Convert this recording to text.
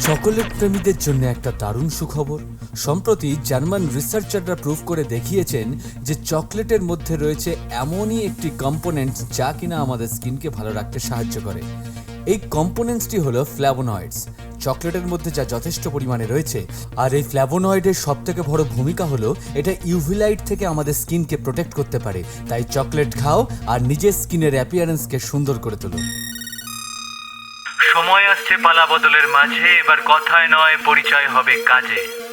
Chocolate প্রেমীদের জন্য একটা দারুণ সুখবর। সম্প্রতি জার্মান রিসার্চাররা প্রুভ করে দেখিয়েছেন যে চকলেটের মধ্যে রয়েছে এমনই একটি কম্পোনেন্ট যা কিনা আমাদের স্কিনকে ভালো রাখতে সাহায্য করে। এই কম্পোনেন্টসটি হলো ফ্ল্যাভোনয়েডস। চকলেটের মধ্যে যা যথেষ্ট পরিমাণে রয়েছে। আর এই ফ্ল্যাভোনয়েডের সব থেকে বড় ভূমিকা হলো এটা ইউভিলাইট থেকে আমাদের স্কিনকে প্রোটেক্ট করতে পারে। তাই চকলেট খাও আর নিজের স্কিনের অ্যাপিয়ারেন্সকে সুন্দর করে তোলো। সময় আসছে পালা বদলের মাঝে এবার কথায় নয় পরিচয় হবে কাজে।